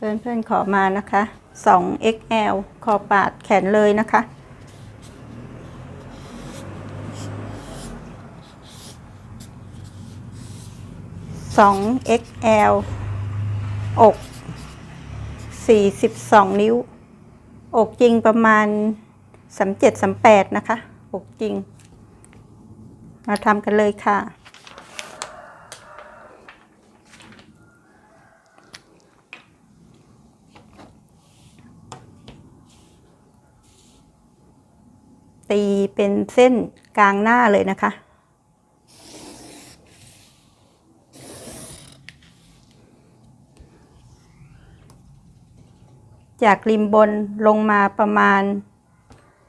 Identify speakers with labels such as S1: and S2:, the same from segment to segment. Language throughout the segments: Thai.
S1: เพื่อนๆขอมานะคะ 2 XL คอปาดแขนเลยนะคะ 2 XL อก 42 นิ้ว อกจริงประมาณ 37 38 นะคะ อกจริง มาทำกันเลยค่ะ ตีเป็นเส้นกลางหน้าเลยนะคะ จากริมบนลงมาประมาณ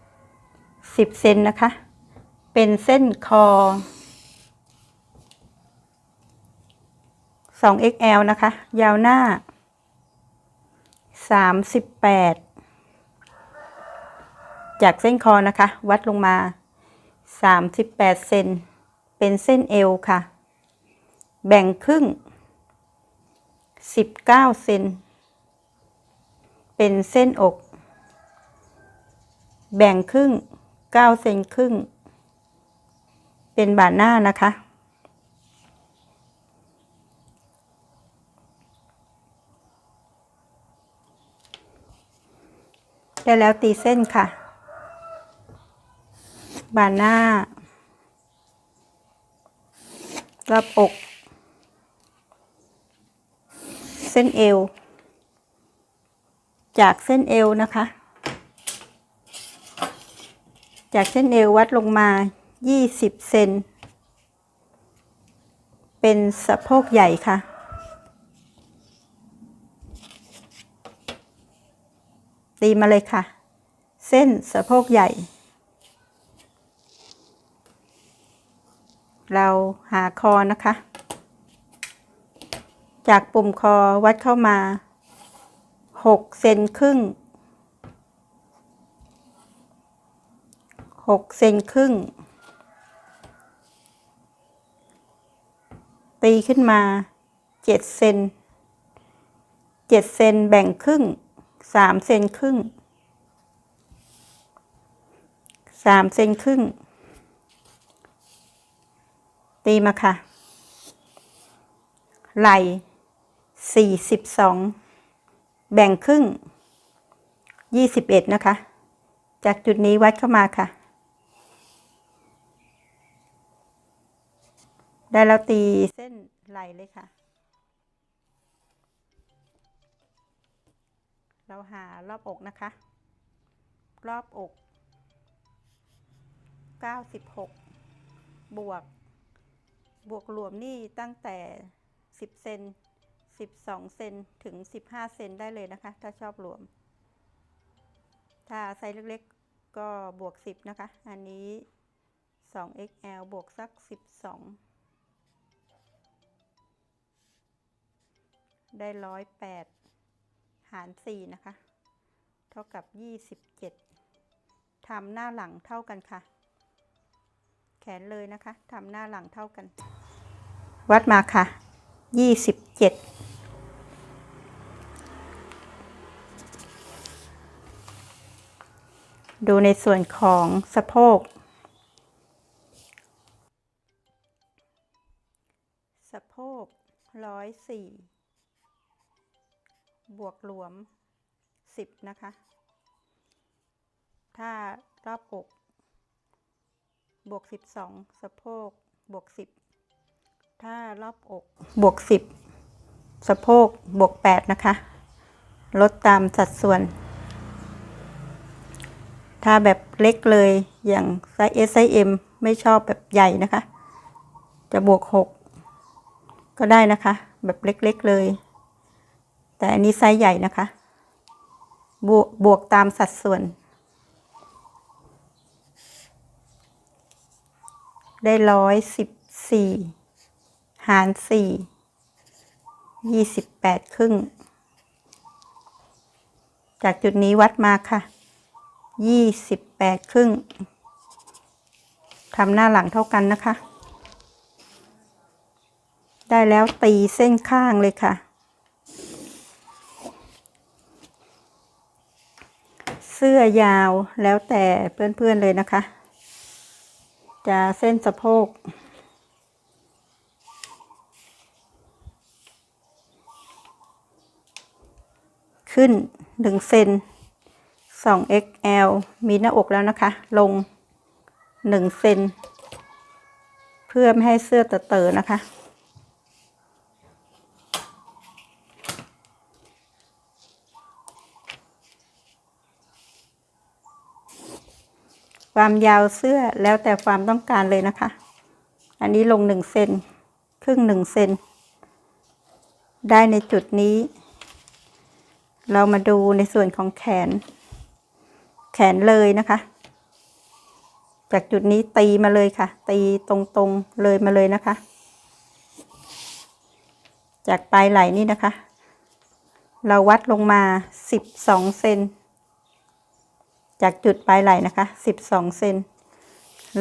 S1: 10 เซนนะคะ เป็นเส้นคอ 2XL นะคะ ยาวหน้า 38 จากเส้นคอนะคะ วัดลงมา 38 เซนเป็นเส้นเอวค่ะ แบ่งครึ่ง 19 เซนเป็นเส้นอก แบ่งครึ่ง 9 เซนครึ่ง เป็นบ่าหน้านะคะได้แล้วตีเส้นค่ะ บานหน้ารอบอก เส้นเอว จากเส้นเอวนะคะ จากเส้นเอววัดลงมา 20 เซน เป็นสะโพกใหญ่ค่ะตีมาเลยค่ะ เส้นสะโพกใหญ่ เราหาคอนะคะ จากปุ่มคอวัดเข้ามา6เซนครึ่ง6เซนครึ่ง ตีขึ้นมา7เซน7เซนแบ่งครึ่ง3เซนครึ่ง3เซนครึ่ง ตีมาค่ะ ไหล่42แบ่งครึ่ง21นะคะ จากจุดนี้วัดเข้ามาค่ะ ได้แล้วตีเส้นไหล่เลยค่ะ เราหารอบอกนะคะ รอบอก 96 บวก บวกรวมนี่ตั้งแต่ 10 เซน 12 เซนถึง 15 เซนได้เลยนะคะ ถ้าชอบรวม ถ้าไซส์เล็กๆก็บวก 10 นะคะ อันนี้ 2XL บวกสัก 12 ได้ 108 หาร 4 นะคะ เท่ากับ 27ทำหน้าหลังเท่ากันค่ะ แขนเลยนะคะทำหน้าหลังเท่ากัน วัดมาค่ะ27ดูในส่วนของสะโพก สะโพก104บวกรวม10นะคะ ถ้ารอบอกบวก12สะโพกบวก10 ถ้ารอบอกบวก10สะโพกบวก8นะคะ ลดตามสัดส่วน ถ้าแบบเล็กเลยอย่างไซส์ S ไซส์ M ไม่ชอบแบบใหญ่นะคะ จะบวก6ก็ได้นะคะ แบบเล็กๆเลย แต่อันนี้ไซส์ใหญ่นะคะ บวกบวกตามสัดส่วน ได้ร้อยสิบสี่ หารสี่ยี่สิบแปดครึ่ง จากจุดนี้วัดมาค่ะยี่สิบแปดครึ่งทำหน้าหลังเท่ากันนะคะ ได้แล้วตีเส้นข้างเลยค่ะ เสื้อยาวแล้วแต่เพื่อนๆเลยนะคะ จะเส้นสะโพก ขึ้นหนึ่งเซนสอง XL มีหน้าอกแล้วนะคะ ลงหนึ่งเซนเพื่อไม่ให้เสื้อเตอะๆนะคะ ความยาวเสื้อแล้วแต่ความต้องการเลยนะคะ อันนี้ลงหนึ่งเซนครึ่งหนึ่งเซนได้ในจุดนี้ เรามาดูในส่วนของแขน แขนเลยนะคะ จากจุดนี้ตีมาเลยค่ะ ตีตรงๆเลยมาเลยนะคะ จากปลายไหล่นี่นะคะ เราวัดลงมาสิบสองเซนจากจุดปลายไหล่นะคะสิบสองเซน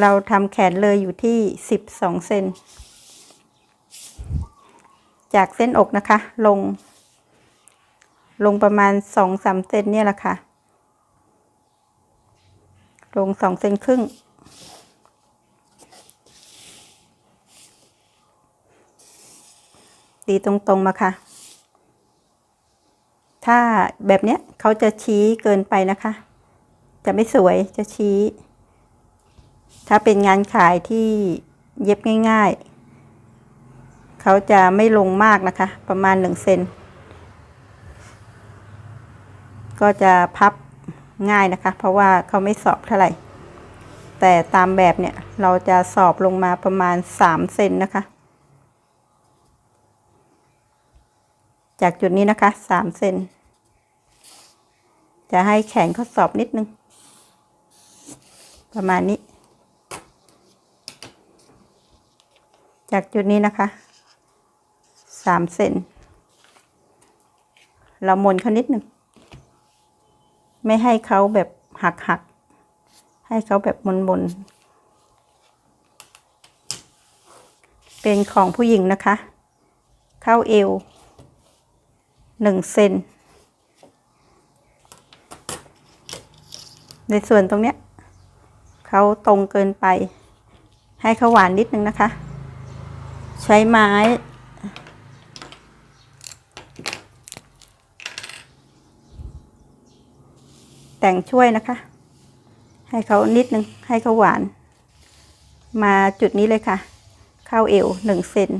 S1: เราทำแขนเลยอยู่ที่สิบสองเซน จากเส้นอกนะคะ ลง ลงประมาณสองสามเซนเนี่ยแหละค่ะ ลงสองเซนครึ่ง ตีตรงๆมาค่ะ ถ้าแบบเนี้ยเขาจะชี้เกินไปนะคะ จะไม่สวยจะชี้ ถ้าเป็นงานขายที่เย็บง่าย ๆ เขาจะไม่ลงมากนะคะ ประมาณหนึ่งเซน ก็จะพับง่ายนะคะ เพราะว่าเขาไม่สอบเท่าไหร่ แต่ตามแบบเนี่ยเราจะสอบลงมาประมาณสามเซนนะคะ จากจุดนี้นะคะสามเซนจะให้แขนเขาสอบนิดนึง ประมาณนี้ จากจุดนี้นะคะสามเซนเรามนเขานิดหนึ่ง ไม่ให้เขาแบบหักหักให้เขาแบบมนมนเป็นของผู้หญิงนะคะ เข้าเอวหนึ่งเซนในส่วนตรงเนี้ยเขาตรงเกินไป ให้เขาหวานนิดนึงนะคะ ใช้ไม้ แต่งช่วยนะคะ ให้เขานิดนึงให้เขาหวาน มาจุดนี้เลยค่ะ เข้าเอวหนึ่งเซน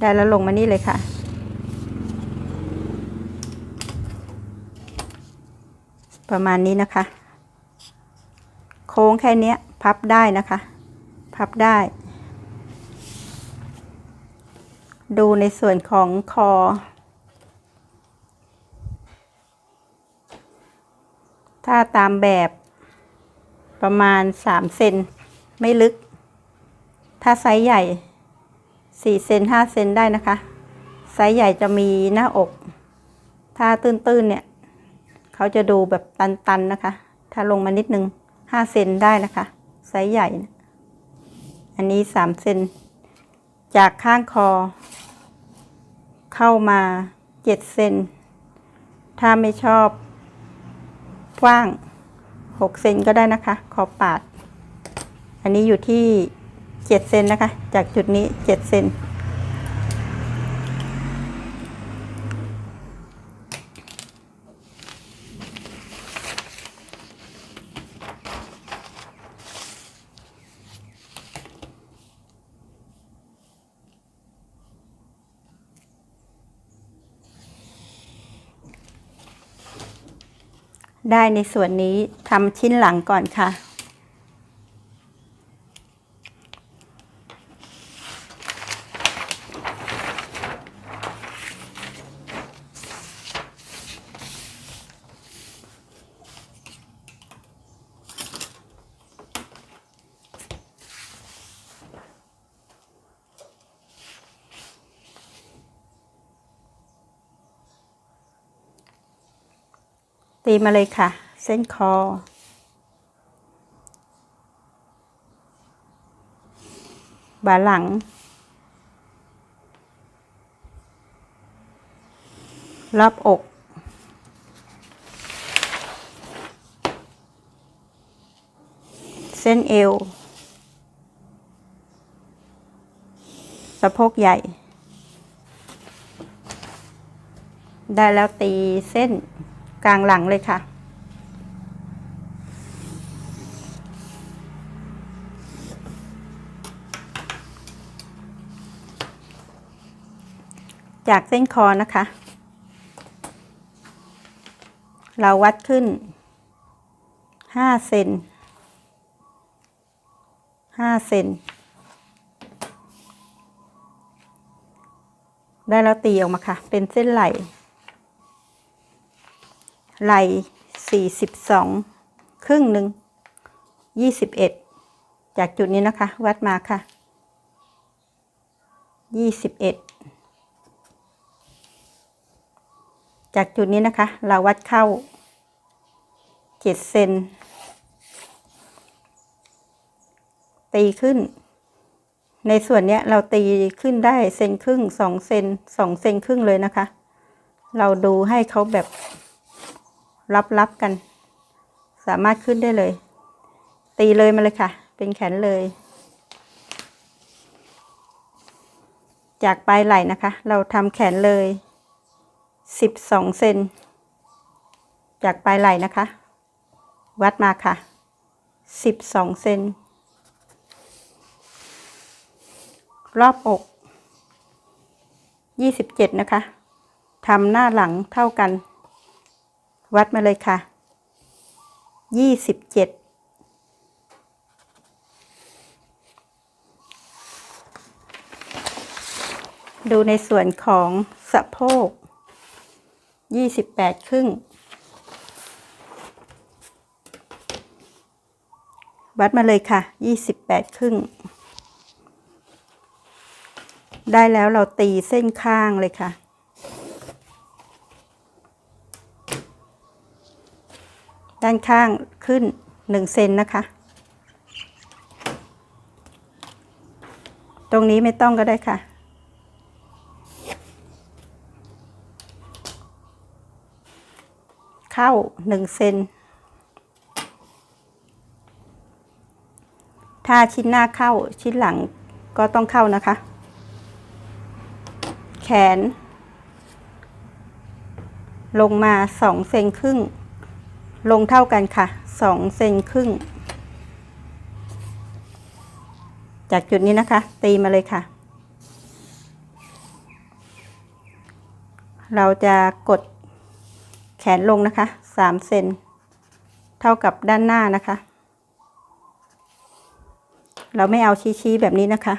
S1: ได้แล้วลงมานี่เลยค่ะ ประมาณนี้นะคะ โค้งแค่นี้พับได้นะคะ พับได้ ดูในส่วนของคอ ถ้าตามแบบประมาณสามเซนไม่ลึก ถ้าไซส์ใหญ่สี่เซนห้าเซนได้นะคะ ไซส์ใหญ่จะมีหน้าอก ถ้าตื้นๆเนี่ย เขาจะดูแบบตันๆนะคะ ถ้าลงมานิดนึงห้าเซนได้นะคะ ไซส์ใหญ่ อันนี้สามเซนจากข้างคอ เข้ามาเจ็ดเซนถ้าไม่ชอบ กว้างหกเซนก็ได้นะคะ ขอบปาด อันนี้อยู่ที่เจ็ดเซนนะคะ จากจุดนี้เจ็ดเซน ได้ในส่วนนี้ทำชิ้นหลังก่อนค่ะีมาเลยค่ะ เส้นคอ บ่าหลัง รอบอก เส้นเอว สะโพกใหญ่ ได้แล้วตีเส้น กลางหลังเลยค่ะ จากเส้นคอนะคะ เราวัดขึ้นห้าเซนห้าเซนได้แล้วตีออกมาค่ะ เป็นเส้นไหล ไหลสี่สิบสองครึ่งหนึ่งยี่สิบเอ็ดจากจุดนี้นะคะ วัดมาค่ะยี่สิบเอ็ดจากจุดนี้นะคะ เราวัดเข้าเจ็ดเซนตีขึ้น ในส่วนนี้เราตีขึ้นได้เซนครึ่งสองเซนสองเซนครึ่งเลยนะคะ เราดูให้เขาแบบ รับๆกัน สามารถขึ้นได้เลย ตีเลยมาเลยค่ะ เป็นแขนเลย จากปลายไหล่นะคะ เราทำแขนเลยสิบสองเซนจากปลายไหล่นะคะ วัดมาค่ะสิบสองเซนรอบอกยี่สิบเจ็ดนะคะทำหน้าหลังเท่ากัน วัดมาเลยค่ะ ยี่สิบเจ็ดดูในส่วนของสะโพกยี่สิบแปดครึ่ง วัดมาเลยค่ะยี่สิบแปดครึ่ง ได้แล้วเราตีเส้นข้างเลยค่ะ ด้านข้างขึ้นหนึ่งเซนนะคะ ตรงนี้ไม่ต้องก็ได้ค่ะ เข้าหนึ่งเซนถ้าชิ้นหน้าเข้าชิ้นหลังก็ต้องเข้านะคะ แขน ลงมาสองเซนครึ่ง ลงเท่ากันค่ะสองเซนครึ่ง จากจุดนี้นะคะ ตีมาเลยค่ะ เราจะกดแขนลงนะคะสามเซนเท่ากับด้านหน้านะคะ เราไม่เอาชี้ๆแบบนี้นะคะ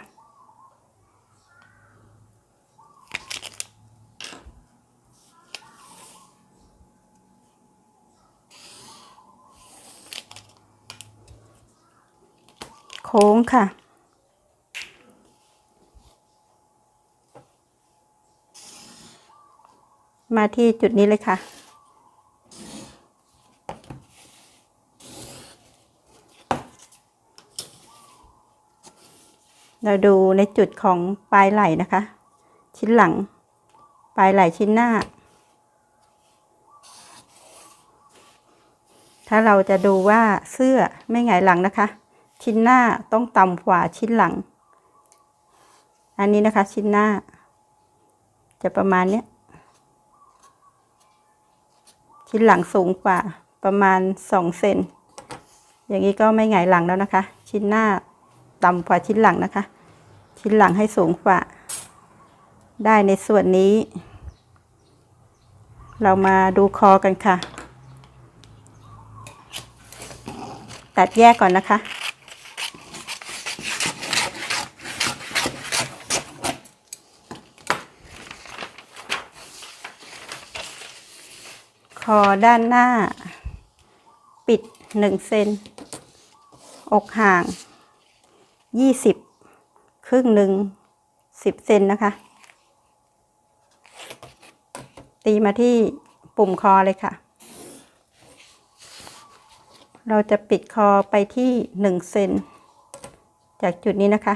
S1: ค้งค่ะ มาที่จุดนี้เลยค่ะ เราดูในจุดของปลายไหล่นะคะ ชิ้นหลัง ปลายไหล่ชิ้นหน้า ถ้าเราจะดูว่าเสื้อไม่หงายหลังนะคะ ชิ้นหน้าต้องต่ำกว่าชิ้นหลัง อันนี้นะคะชิ้นหน้า จะประมาณเนี้ย ชิ้นหลังสูงกว่าประมาณสองเซน อย่างนี้ก็ไม่หงายหลังแล้วนะคะ ชิ้นหน้าต่ำกว่าชิ้นหลังนะคะ ชิ้นหลังให้สูงกว่า ได้ในส่วนนี้ เรามาดูคอกันค่ะ ตัดแยกก่อนนะคะ อด้านหน้า ปิดหนึ่งเซน อกห่างยี่สิบครึ่งหนึ่งสิบเซนนะคะ ตีมาที่ปุ่มคอเลยค่ะ เราจะปิดคอไปที่หนึ่งเซน จากจุดนี้นะคะ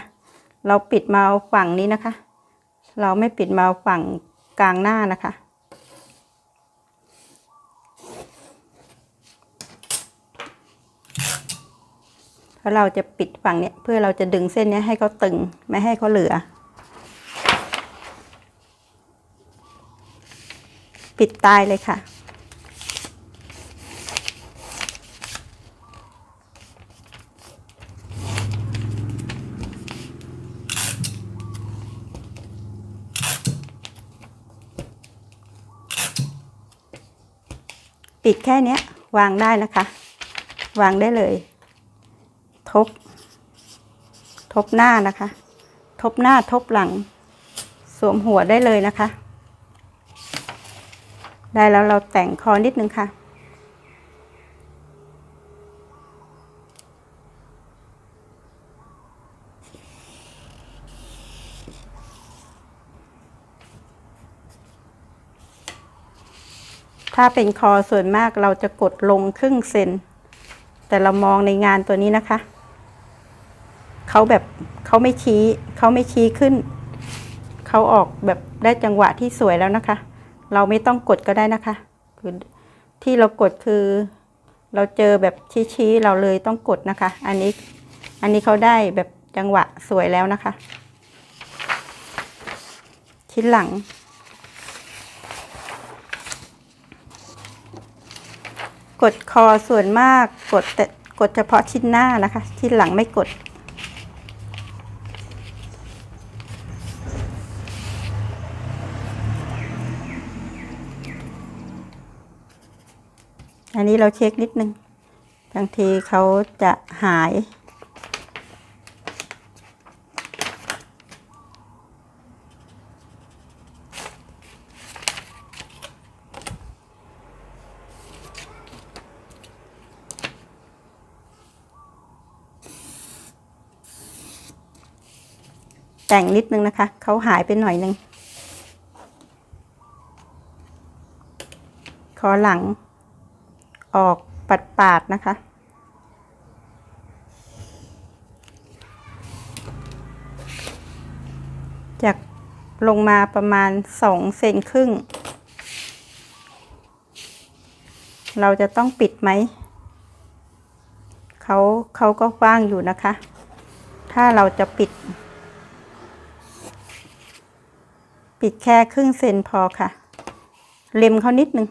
S1: เราปิดมาฝั่งนี้นะคะ เราไม่ปิดมาฝั่งกลางหน้านะคะ เราะเราจะปิดฝั่งเนี้ยเพื่อเราจะดึงเส้นนี้ให้เขาตึงไม่ให้เขาเหลือ ปิดตายเลยค่ะปิดแค่นี้วางได้นะคะ วางได้เลย ทบ ทบหน้านะคะ ทบหน้าทบหลัง สวมหัวได้เลยนะคะ ได้แล้วเราแต่งคอนิดนึงค่ะ ถ้าเป็นคอส่วนมากเราจะกดลงครึ่งเซนแต่เรามองในงานตัวนี้นะคะ เขาแบบเขาไม่ชี้เขาไม่ชี้ขึ้น เขาออกแบบได้จังหวะที่สวยแล้วนะคะ เราไม่ต้องกดก็ได้นะคะ คือที่เรากดคือ เราเจอแบบชี้ๆเราเลยต้องกดนะคะ อันนี้อันนี้เขาได้แบบจังหวะสวยแล้วนะคะ ชิ้นหลัง กดคอส่วนมากกดแต่กดเฉพาะชิ้นหน้านะคะ ชิ้นหลังไม่กด อันนี้เราเช็คนิดนึงบางทีเขาจะหาย แต่งนิดนึงนะคะ เขาหายไปหน่อยนึง คอหลัง ออกปัดปาดนะคะ จากลงมาประมาณสองเซนครึ่ง เราจะต้องปิดไหม เขาเขาก็ว้างอยู่นะคะ ถ้าเราจะปิด ปิดแค่ครึ่งเซนพอค่ะ เล็มเขานิดนึง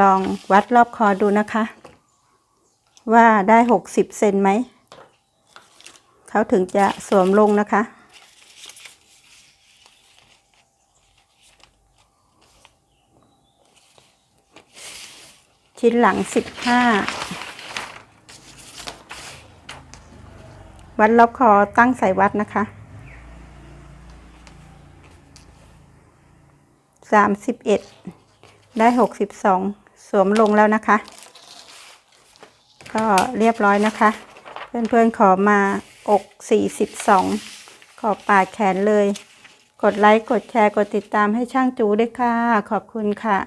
S1: ลองวัดรอบคอดูนะคะ ว่าได้หกสิบเซนไหม เขาถึงจะสวมลงนะคะ ชิ้นหลังสิบห้าวัดรอบคอตั้งใส่วัดนะคะสามสิบเอ็ดได้หกสิบสอง สวมลงแล้วนะคะ ก็เรียบร้อยนะคะ เพื่อนๆขอมาอกสี่สิบสองขอบปาดแขนเลย กดไลค์ กดแชร์ กดติดตามให้ช่างจูด้วยค่ะ ขอบคุณค่ะ